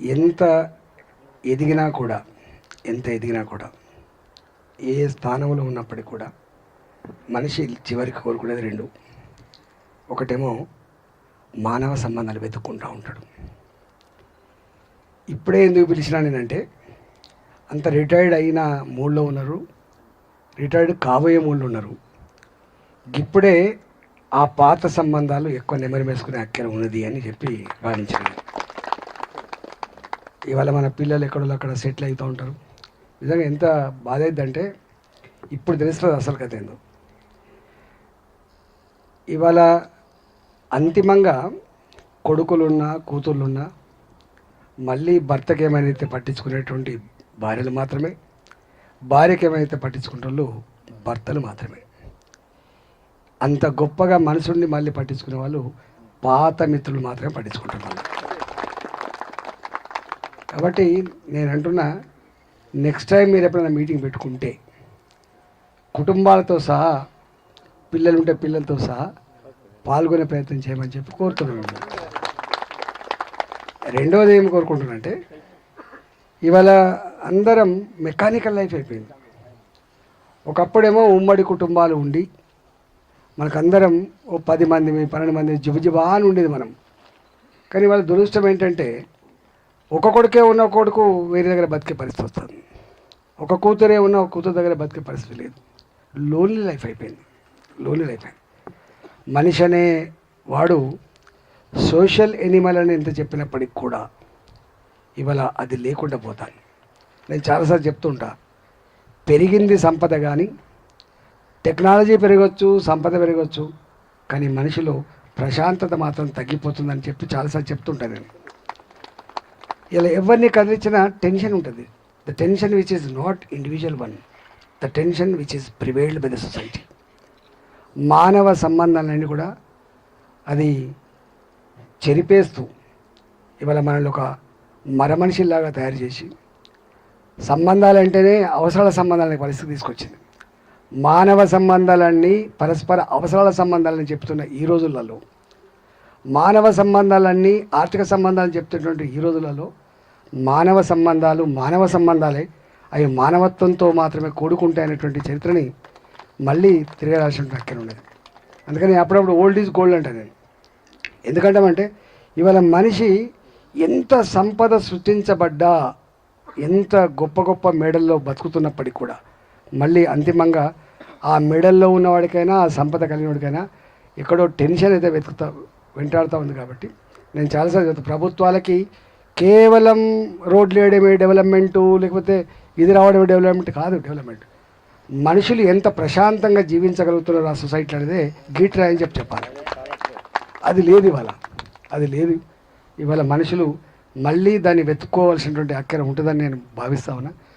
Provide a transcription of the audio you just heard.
ఎంత ఎదిగినా కూడా ఎంత ఎదిగినా కూడా ఏ స్థానంలో ఉన్నప్పటికీ కూడా మనిషి చివరికి కోరుకునేది రెండు. ఒకటేమో మానవ సంబంధాలు వెతుక్కుంటూ ఉంటాడు. ఇప్పుడే ఎందుకు పిలిచినా నేనంటే అంత రిటైర్డ్ అయిన మూడ్లో ఉన్నారు రిటైర్డ్ కాబోయే మూడ్లో ఉన్నారు. ఇప్పుడే ఆ పాత సంబంధాలు ఎక్కువ నెమరు వేసుకునే అక్కర ఉన్నది అని చెప్పి భావించాను. ఇవాళ మన పిల్లలు ఎక్కడో అక్కడ సెటిల్ అవుతూ ఉంటారు. నిజంగా ఎంత బాధ అయిందంటే ఇప్పుడు తెలుస్తుంది అసలు కథ ఏందో. ఇవాళ అంతిమంగా కొడుకులున్నా కూతుళ్ళున్నా మళ్ళీ భర్తకి ఏమైనా పట్టించుకునేటువంటి భార్యలు మాత్రమే భార్యకి ఏమైతే పట్టించుకుంటారో భర్తలు మాత్రమే. అంత గొప్పగా మనసుండి మళ్ళీ పట్టించుకునే వాళ్ళు పాత మిత్రులు మాత్రమే పట్టించుకుంటున్నారు. కాబట్టి నేను అంటున్నా నెక్స్ట్ టైం మీరు ఎప్పుడైనా మీటింగ్ పెట్టుకుంటే కుటుంబాలతో సహా పిల్లలుంటే పిల్లలతో సహా పాల్గొనే ప్రయత్నం చేయమని చెప్పి కోరుతున్నాను. రెండవది ఏం కోరుకుంటున్నానంటే ఇవాళ అందరం మెకానికల్ లైఫ్ అయిపోయింది. ఒకప్పుడేమో ఉమ్మడి కుటుంబాలు ఉండి మనకందరం ఓ పది మంది పన్నెండు మంది జిబుజిబా అని ఉండేది మనం. కానీ వాళ్ళ దురదృష్టం ఏంటంటే ఒక కొడుకే ఉన్న కొడుకు వేరే దగ్గర బతికే పరిస్థితి వస్తుంది. ఒక కూతురే ఉన్న ఒక కూతురు దగ్గర బతికే పరిస్థితి లేదు. లోన్లీ లైఫ్ అయిపోయింది. లోన్లీ లైఫ్ అయింది మనిషి అనే వాడు సోషల్ ఎనిమల్ అని ఎంత చెప్పినప్పటికి కూడా ఇవాళ అది లేకుండా పోతాను నేను చాలాసార్లు చెప్తుంటా పెరిగింది సంపద కానీ టెక్నాలజీ పెరగవచ్చు సంపద పెరగవచ్చు కానీ మనిషిలో ప్రశాంతత మాత్రం తగ్గిపోతుందని చెప్పి చాలాసార్లు చెప్తుంటాను నేను. ఇలా ఎవరిని కదిలించినా టెన్షన్ ఉంటుంది. The tension which is not individual one the tension which is prevailed by the society మానవ సంబంధాలన్నీ కూడా అది చెరిపేస్తూ ఇవాళ మనల్ని ఒక మరమనిషిలాగా తయారు చేసి సంబంధాలు అంటేనే అవసరాల సంబంధాల పరిస్థితి తీసుకొచ్చింది. మానవ సంబంధాలన్నీ పరస్పర అవసరాల సంబంధాలని చెప్తున్న ఈ రోజులలో మానవ సంబంధాలన్నీ ఆర్థిక సంబంధాలు చెప్తున్నటువంటి ఈ రోజులలో మానవ సంబంధాలు మానవ సంబంధాలే. అవి మానవత్వంతో మాత్రమే కూడుకుంటాయనేటువంటి చరిత్రని మళ్ళీ తిరగరాల్సిన అక్కడ ఉండేది అందుకని అప్పుడప్పుడు ఓల్డ్ ఈజ్ గోల్డ్ అంటే నేను. ఎందుకంటామంటే ఇవాళ మనిషి ఎంత సంపద సృష్టించబడ్డా ఎంత గొప్ప గొప్ప మెడల్లో బతుకుతున్నప్పటికీ కూడా మళ్ళీ అంతిమంగా ఆ మెడల్లో ఉన్నవాడికైనా ఆ సంపద కలిగినవాడికైనా ఎక్కడో టెన్షన్ అయితే వెతుకుతా వెంటాడుతూ ఉంది కాబట్టి నేను చాలాసార్లు చెప్తాను ప్రభుత్వాలకి కేవలం రోడ్లు వేయడమే డెవలప్మెంటు లేకపోతే ఇది రావడమే డెవలప్మెంట్ కాదు డెవలప్మెంట్ మనుషులు ఎంత ప్రశాంతంగా జీవించగలుగుతున్నారు ఆ సొసైటీ అనేది గీట్రా అని చెప్పి చెప్పాలి. అది లేదు ఇవాళ. అది లేదు. ఇవాళ మనుషులు మళ్ళీ దాన్ని వెతుక్కోవాల్సినటువంటి అక్కర ఉంటుందని నేను భావిస్తా ఉన్నా.